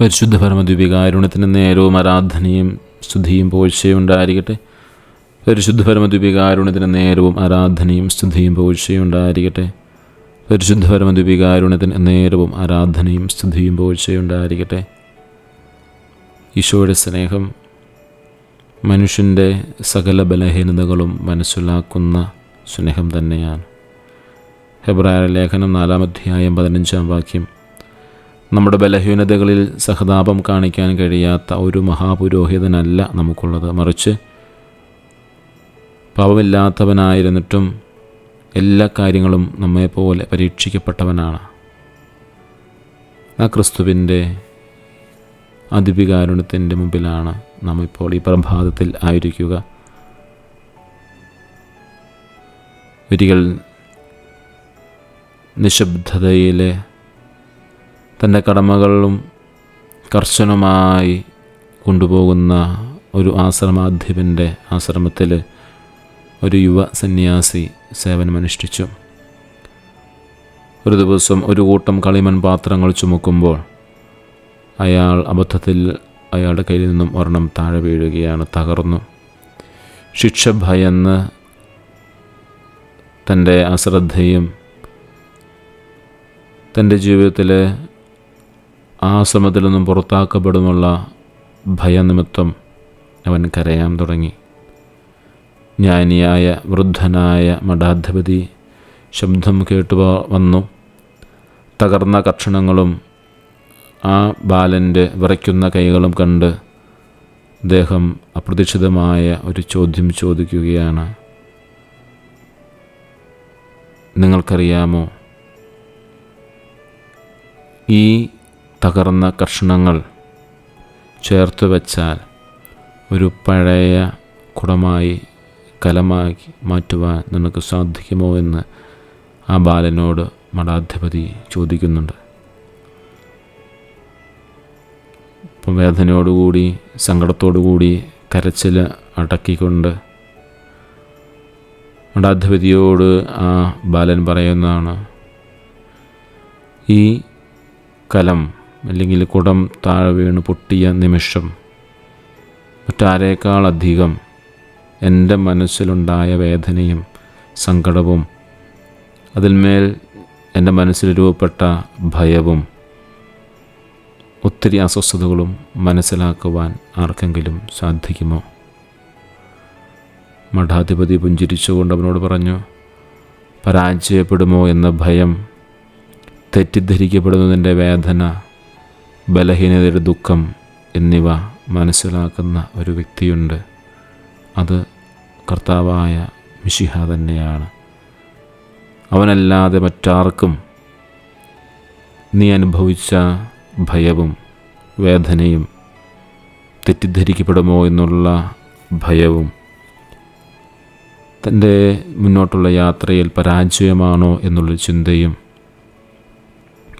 പരിശുദ്ധ പരമദ്വീപികാരുണ്യത്തിന് നേരവും ആരാധനയും സ്തുതിയും പോഴ്ചയും ഉണ്ടായിരിക്കട്ടെ. പരിശുദ്ധ പരമദ്വീപികാരുണ്യത്തിന് നേരവും ആരാധനയും സ്തുതിയും പോഴ്ചയും ഉണ്ടായിരിക്കട്ടെ. പരിശുദ്ധ പരമദ്വീപികാരുണ്യത്തിന് നേരവും ആരാധനയും സ്തുതിയും പോഴ്ചയും ഉണ്ടായിരിക്കട്ടെ. ഈശോയുടെ സ്നേഹം മനുഷ്യന്റെ സകല ബലഹീനതകളും മനസ്സിലാക്കുന്ന സ്നേഹം തന്നെയാണ്. ഹെബ്രായ ലേഖനം നാലാമധ്യായം പതിനഞ്ചാം വാക്യം. നമ്മുടെ ബലഹീനതകളിൽ സഹതാപം കാണിക്കാൻ കഴിയാത്ത ഒരു മഹാപുരോഹിതനല്ല നമുക്കുള്ളത്. മറിച്ച് പാപമില്ലാത്തവനായിരുന്നിട്ടും എല്ലാ കാര്യങ്ങളും നമ്മെപ്പോലെ പരീക്ഷിക്കപ്പെട്ടവനാണ്. ആ ക്രിസ്തുവിന്റെ അതിവികാരുണ്യത്തിന്റെ മുമ്പിലാണ് നാം ഇപ്പോൾ ഈ പ്രഭാതത്തിൽ ആയിരിക്കുക. ഒരിക്കൽ നിശബ്ദതയിലെ തന്റെ കടമകളും കർശനമായി കൊണ്ടുപോകുന്ന ഒരു ആശ്രമാധിപന്റെ ആശ്രമത്തിൽ ഒരു യുവ സന്യാസി സേവനമനുഷ്ഠിച്ചു. ഒരു ദിവസം ഒരു കൂട്ടം കളിമൺ പാത്രങ്ങൾ ചുമക്കുമ്പോൾ അയാൾ അബദ്ധത്തിൽ അയാളുടെ കയ്യിൽ നിന്നും ഒരെണ്ണം താഴെ വീഴുകയാണ് തകർന്നു. ശിക്ഷ ഭയന്ന് തന്റെ അശ്രദ്ധയും തന്റെ ജീവിതത്തിലെ ആശ്രമത്തിൽ നിന്നും പുറത്താക്കപ്പെടുമുള്ള ഭയനിമിത്തം അവൻ കരയാൻ തുടങ്ങി. ജ്ഞാനിയായ വൃദ്ധനായ മഠാധിപതി ശബ്ദം കേട്ടു വന്നു. തകർന്ന കക്ഷണങ്ങളും ആ ബാലന്റെ വിറയ്ക്കുന്ന കൈകളും കണ്ട് അദ്ദേഹം അപ്രതീക്ഷിതമായ ഒരു ചോദ്യം ചോദിക്കുകയാണ്. നിങ്ങൾക്കറിയാമോ? ഈ തകർന്ന കഷ്ണങ്ങൾ ചേർത്ത് വെച്ചാൽ ഒരു പഴയ കുടമായി കലമാക്കി മാറ്റുവാൻ നിനക്ക് സാധിക്കുമോ എന്ന് ആ ബാലനോട് മഠാധിപതി ചോദിക്കുന്നുണ്ട്. ഇപ്പം വേദനയോടുകൂടി സങ്കടത്തോടുകൂടി കരച്ചിൽ അടക്കിക്കൊണ്ട് മഠാധിപതിയോട് ആ ബാലൻ പറയുന്നതാണ് ഈ കലം അല്ലെങ്കിൽ കുടം താഴെ വീണ് പൊട്ടിയ നിമിഷം മറ്റാരേക്കാളധികം എന്റെ മനസ്സിലുണ്ടായ വേദനയും സങ്കടവും അതിന്മേൽ എന്റെ മനസ്സിൽ രൂപപ്പെട്ട ഭയവും ഒത്തിരി അസ്വസ്ഥതകളും മനസ്സിലാക്കുവാൻ ആർക്കെങ്കിലും സാധിക്കുമോ? മഠാധിപതി പുഞ്ചിരിച്ചുകൊണ്ട് അവനോട് പറഞ്ഞു പരാജയപ്പെടുമോ എന്ന ഭയം തെറ്റിദ്ധരിക്കപ്പെടുന്നതിന്റെ വേദന ബലഹീനതയുടെ ദുഃഖം എന്നിവ മനസ്സിലാക്കുന്ന ഒരു വ്യക്തിയുണ്ട്. അത് കർത്താവായ മിഷിഹ തന്നെയാണ്. അവനല്ലാതെ മറ്റാർക്കും നീ അനുഭവിച്ച ഭയവും വേദനയും തെറ്റിദ്ധരിക്കപ്പെടുമോ എന്നുള്ള ഭയവും തന്റെ മുന്നോട്ടുള്ള യാത്രയിൽ പരാജയമാണോ എന്നുള്ള ചിന്തയും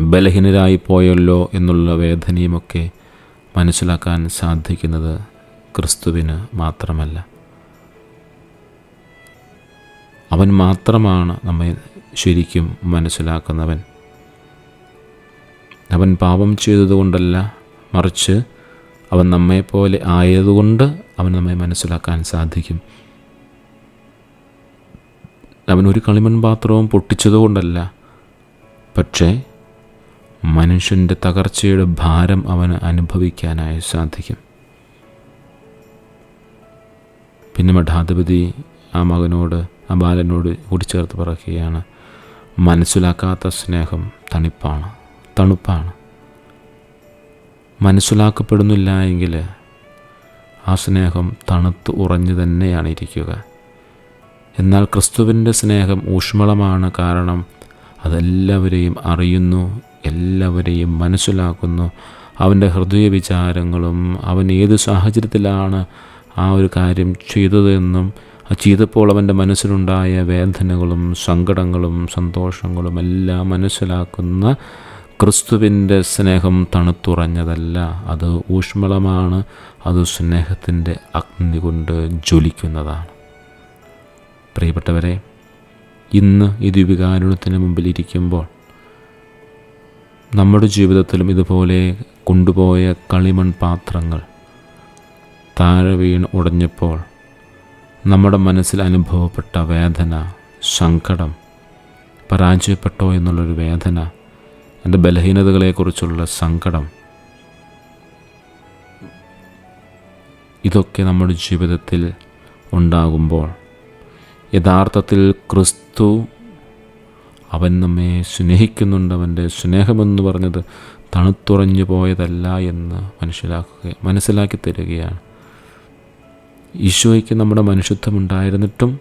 ബലഹീനരായി പോയല്ലോ എന്നുള്ള വേദനയുമൊക്കെ മനസ്സിലാക്കാൻ സാധിക്കുന്നത് ക്രിസ്തുവിന് മാത്രമല്ല. അവൻ മാത്രമാണ് നമ്മെ ശരിക്കും മനസ്സിലാക്കുന്നവൻ. അവൻ പാപം ചെയ്തതുകൊണ്ടല്ല മറിച്ച് അവൻ നമ്മെപ്പോലെ ആയതുകൊണ്ട് അവൻ നമ്മെ മനസ്സിലാക്കാൻ സാധിക്കും. അവൻ ഒരു കളിമൺ പാത്രവും പൊട്ടിച്ചതുകൊണ്ടല്ല പക്ഷേ മനുഷ്യന്റെ തകർച്ചയുടെ ഭാരം അവന് അനുഭവിക്കാനായി സാധിക്കും. പിന്നെ മഠാധിപതി ആ മകനോട് ആ ബാലനോട് കൂടിച്ചേർത്ത് പറയുകയാണ് മനസ്സിലാക്കാത്ത സ്നേഹം തണുപ്പാണ് തണുപ്പാണ്. മനസ്സിലാക്കപ്പെടുന്നില്ല എങ്കിൽ ആ സ്നേഹം തണുത്ത് ഉറഞ്ഞു തന്നെയാണ് ഇരിക്കുക. എന്നാൽ ക്രിസ്തുവിന്റെ സ്നേഹം ഊഷ്മളമാണ് കാരണം അതെല്ലാവരെയും അറിയുന്നു എല്ലാവരെയും മനസ്സിലാക്കുന്നു. അവന്റെ ഹൃദയ വിചാരങ്ങളും അവൻ ഏത് സാഹചര്യത്തിലാണ് ആ ഒരു കാര്യം ചെയ്തതെന്നും ചെയ്തപ്പോൾ അവന്റെ മനസ്സിലുണ്ടായ വേദനകളും സങ്കടങ്ങളും സന്തോഷങ്ങളും എല്ലാം മനസ്സിലാക്കുന്ന ക്രിസ്തുവിന്റെ സ്നേഹം തണുത്തുറഞ്ഞതല്ല. അത് ഊഷ്മളമാണ്. അത് സ്നേഹത്തിന്റെ അഗ്നി കൊണ്ട് ജ്വലിക്കുന്നതാണ്. പ്രിയപ്പെട്ടവരെ ഇന്ന് ഈ ദിവ്യകാരുണ്യത്തിന് മുമ്പിൽ ഇരിക്കുമ്പോൾ നമ്മുടെ ജീവിതത്തിലും ഇതുപോലെ കൊണ്ടുപോയ കളിമൺ പാത്രങ്ങൾ താഴെ വീണ് ഉടഞ്ഞപ്പോൾ നമ്മുടെ മനസ്സിൽ അനുഭവപ്പെട്ട വേദന സങ്കടം പരാജയപ്പെട്ടോ എന്നുള്ളൊരു വേദന എന്റെ ബലഹീനതകളെക്കുറിച്ചുള്ള സങ്കടം. ഇതൊക്കെ നമ്മുടെ ജീവിതത്തിൽ ഉണ്ടാകുമ്പോൾ യഥാർത്ഥത്തിൽ ക്രിസ്തു അവൻ നമ്മെ സ്നേഹിക്കുന്നുണ്ട് അവന്റെ സ്നേഹമെന്ന് പറഞ്ഞത് തണുത്തുറഞ്ഞു പോയതല്ല എന്ന് മനസ്സിലാക്കുക മനസ്സിലാക്കി തരികയാണ്. ഈശോയ്ക്ക് നമ്മുടെ മനുഷ്യത്വം ഉണ്ടായിരുന്നിട്ടും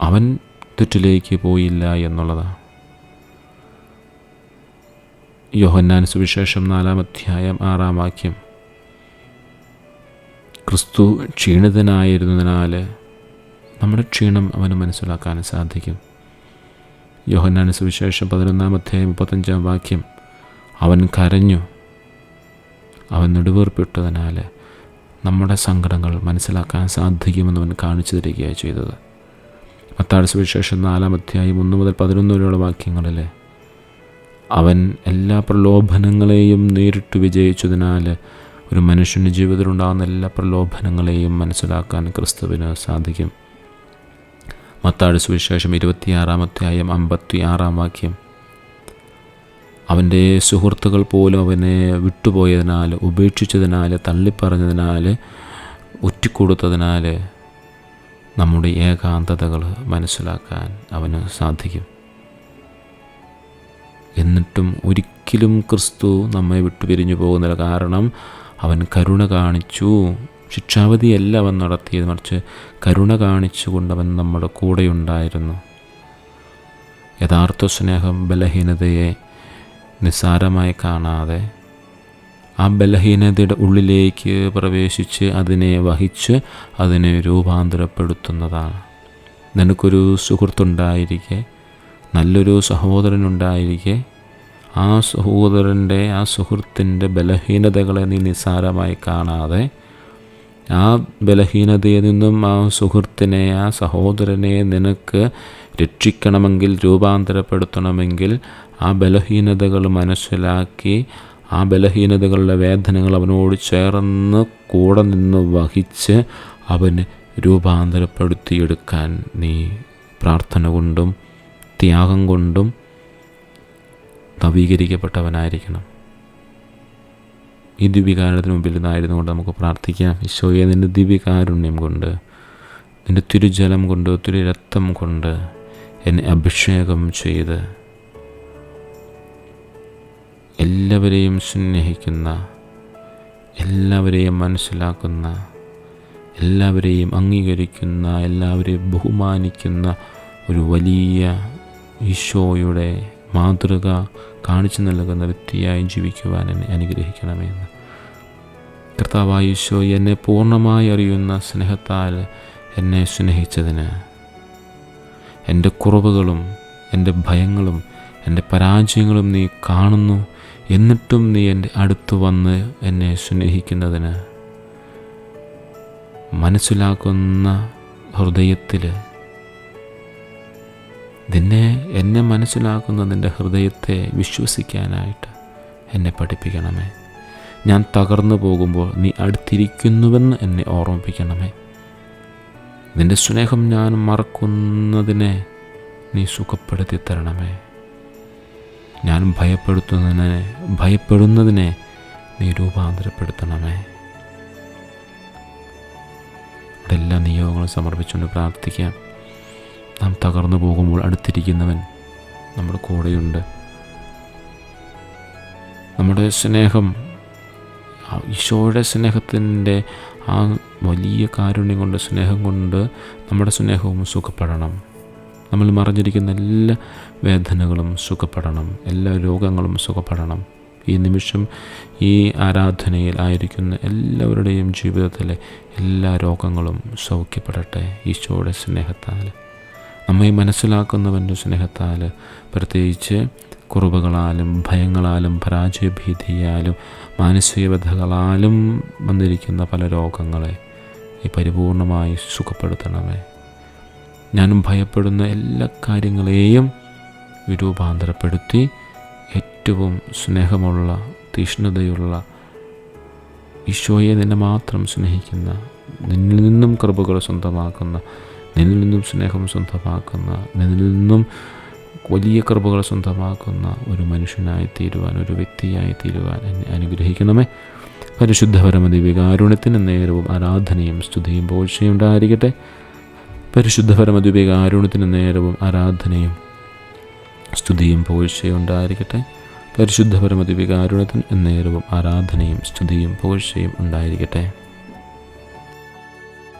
അവൻ തെറ്റിലേക്ക് പോയില്ല എന്നുള്ളതാണ്. യോഹന്നാൻ സുവിശേഷം നാലാം അധ്യായം ആറാം വാക്യം. ക്രിസ്തു ക്ഷീണിതനായിരുന്നതിനാൽ നമ്മുടെ ക്ഷീണം അവന് മനസ്സിലാക്കാൻ സാധിക്കും. യോഹന്നാൻ സുവിശേഷം പതിനൊന്നാം അധ്യായം മുപ്പത്തഞ്ചാം വാക്യം അവൻ കരഞ്ഞു. അവൻ നെടുവേർപ്പിട്ടതിനാൽ നമ്മുടെ സങ്കടങ്ങൾ മനസ്സിലാക്കാൻ സാധിക്കുമെന്ന് അവൻ കാണിച്ചു തരികയാണ് ചെയ്തത്. മത്താഴ സുവിശേഷം നാലാം അധ്യായം ഒന്ന് മുതൽ പതിനൊന്ന് വരെയുള്ള വാക്യങ്ങളിൽ അവൻ എല്ലാ പ്രലോഭനങ്ങളെയും നേരിട്ട് വിജയിച്ചതിനാൽ ഒരു മനുഷ്യന്റെ ജീവിതത്തിലുണ്ടാകുന്ന എല്ലാ പ്രലോഭനങ്ങളെയും മനസ്സിലാക്കാൻ ക്രിസ്തുവിന് സാധിക്കും. മത്താഴ സുവിശേഷം ഇരുപത്തിയാറാമത്തെ ആയം അമ്പത്തി ആറാം വാക്യം. അവന്റെ സുഹൃത്തുക്കൾ പോലും അവനെ വിട്ടുപോയതിനാൽ ഉപേക്ഷിച്ചതിനാൽ തള്ളിപ്പറഞ്ഞതിനാൽ ഒറ്റിക്കൊടുത്തതിനാൽ നമ്മുടെ ഏകാന്തതകൾ മനസ്സിലാക്കാൻ അവന് സാധിക്കും. എന്നിട്ടും ഒരിക്കലും ക്രിസ്തു നമ്മെ വിട്ടുപിരിഞ്ഞു പോകുന്നില്ല. കാരണം അവൻ കരുണ കാണിച്ചു. ശിക്ഷാവധിയല്ല അവൻ നടത്തിയത്. മറിച്ച് കരുണ കാണിച്ചുകൊണ്ട് അവൻ നമ്മുടെ കൂടെയുണ്ടായിരുന്നു. യഥാർത്ഥ സ്നേഹം ബലഹീനതയെ നിസ്സാരമായി കാണാതെ ആ ബലഹീനതയുടെ ഉള്ളിലേക്ക് പ്രവേശിച്ച് അതിനെ വഹിച്ച് അതിനെ രൂപാന്തരപ്പെടുത്തുന്നതാണ്. നിനക്കൊരു സുഹൃത്തുണ്ടായിരിക്കെ നല്ലൊരു സഹോദരനുണ്ടായിരിക്കെ ആ സഹോദരന്റെ ആ സുഹൃത്തിന്റെ ബലഹീനതകളെ നീ നിസ്സാരമായി കാണാതെ ആ ബലഹീനതയിൽ നിന്നും ആ സുഹൃത്തിനെ ആ സഹോദരനെ നിനക്ക് രക്ഷിക്കണമെങ്കിൽ രൂപാന്തരപ്പെടുത്തണമെങ്കിൽ ആ ബലഹീനതകൾ മനസ്സിലാക്കി ആ ബലഹീനതകളുടെ വേദനകൾ അവനോട് ചേർന്ന് കൂടെ നിന്ന് വഹിച്ച് അവന് രൂപാന്തരപ്പെടുത്തിയെടുക്കാൻ നീ പ്രാർത്ഥന കൊണ്ടും ത്യാഗം കൊണ്ടും നവീകരിക്കപ്പെട്ടവനായിരിക്കണം. ഈ ദിവ്യകാരണത്തിന് മുമ്പിൽ നിന്നായിരുന്നു കൊണ്ട് നമുക്ക് പ്രാർത്ഥിക്കാം. ഈശോയെ നിന്റെ ദിവ്യകാരുണ്യം കൊണ്ട് നിന്റെ തിരുജലം കൊണ്ട് തിരു രക്തം കൊണ്ട് എന്നെ അഭിഷേകം ചെയ്ത് എല്ലാവരെയും സ്നേഹിക്കുന്ന എല്ലാവരെയും മനസ്സിലാക്കുന്ന എല്ലാവരെയും അംഗീകരിക്കുന്ന എല്ലാവരെയും ബഹുമാനിക്കുന്ന ഒരു വലിയ ഈശോയുടെ മാതൃക കാണിച്ചു നൽകുന്ന വ്യക്തിയായി ജീവിക്കുവാൻ എന്നെ അനുഗ്രഹിക്കണമെന്ന് കർത്താവായ ഈശോ എന്നെ പൂർണമായി അറിയുന്ന സ്നേഹത്താൽ എന്നെ സ്നേഹിച്ചതിന് എന്റെ കുറവുകളും എന്റെ ഭയങ്ങളും എന്റെ പരാജയങ്ങളും നീ കാണുന്നു എന്നിട്ടും നീ എന്റെ അടുത്ത് വന്ന് എന്നെ സ്നേഹിക്കുന്നതിന് മനസ്സിലാക്കുന്ന ഹൃദയത്തിൽ നിന്നെ എന്നെ മനസ്സിലാക്കുന്നതിന്റെ ഹൃദയത്തെ വിശ്വസിക്കാനായിട്ട് എന്നെ പഠിപ്പിക്കണമേ. ഞാൻ തകർന്നു പോകുമ്പോൾ നീ അടുത്തിരിക്കുന്നുവെന്ന് എന്നെ ഓർമ്മിപ്പിക്കണമേ. നിന്റെ സ്നേഹം ഞാൻ മറക്കുന്നതിനെ നീ സുഖപ്പെടുത്തി തരണമേ. ഞാൻ ഭയപ്പെടുത്തുന്നതിനെ ഭയപ്പെടുന്നതിനെ നീ രൂപാന്തരപ്പെടുത്തണമേ. എല്ലാ നിയോഗങ്ങളും സമർപ്പിച്ചുകൊണ്ട് പ്രാർത്ഥിക്കാം. നാം തകർന്നു പോകുമ്പോൾ അടുത്തിരിക്കുന്നവൻ നമ്മുടെ കൂടെയുണ്ട്. നമ്മുടെ സ്നേഹം ഈശോയുടെ സ്നേഹത്തിന്റെ ആ വലിയ കാരുണ്യം കൊണ്ട് സ്നേഹം കൊണ്ട് നമ്മുടെ സ്നേഹവും സുഖപ്പെടണം. നമ്മൾ മറിഞ്ഞിരിക്കുന്ന എല്ലാ വേദനകളും സുഖപ്പെടണം. എല്ലാ രോഗങ്ങളും സുഖപ്പെടണം. ഈ നിമിഷം ഈ ആരാധനയിൽ ആയിരിക്കുന്ന എല്ലാവരുടെയും ജീവിതത്തിലെ എല്ലാ രോഗങ്ങളും സൗഖ്യപ്പെടട്ടെ ഈശോയുടെ സ്നേഹത്താൽ. നമ്മെ മനസ്സിലാക്കുന്നവന്റെ സ്നേഹത്താൽ പ്രത്യേകിച്ച് കുറവുകളാലും ഭയങ്ങളാലും പരാജയഭീതിയാലും മാനസിക വ്യഥകളാലും വന്നിരിക്കുന്ന പല രോഗങ്ങളെ ഈ പരിപൂർണമായി സുഖപ്പെടുത്തണമേ. ഞാനും ഭയപ്പെടുന്ന എല്ലാ കാര്യങ്ങളെയും വിരൂപാന്തരപ്പെടുത്തി ഏറ്റവും സ്നേഹമുള്ള തീഷ്ണതയുള്ള ഈശോയെ നിന്നെ മാത്രം സ്നേഹിക്കുന്ന നിന്നിൽ നിന്നും കൃപകൾ സ്വന്തമാക്കുന്ന നിന്നിൽ നിന്നും സ്നേഹം സ്വന്തമാക്കുന്ന നിന്നിൽ നിന്നും വലിയ കൃപകൾ സ്വന്തമാക്കുന്ന ഒരു മനുഷ്യനായി തീരുവാൻ ഒരു വ്യക്തിയായി തീരുവാൻ എന്നെ അനുഗ്രഹിക്കണമേ. പരിശുദ്ധ പരമദിവികാരുണ്യത്തിന് നേരവും ആരാധനയും സ്തുതിയും പോഴ്ചയും ഉണ്ടായിരിക്കട്ടെ പരിശുദ്ധ പരമദിവികാരുണ്യത്തിന് നേരവും ആരാധനയും സ്തുതിയും പോഴ്ചയും ഉണ്ടായിരിക്കട്ടെ പരിശുദ്ധ പരമദിവികാരുണ്യത്തിന് നേരവും ആരാധനയും സ്തുതിയും പോഴ്ചയും ഉണ്ടായിരിക്കട്ടെ.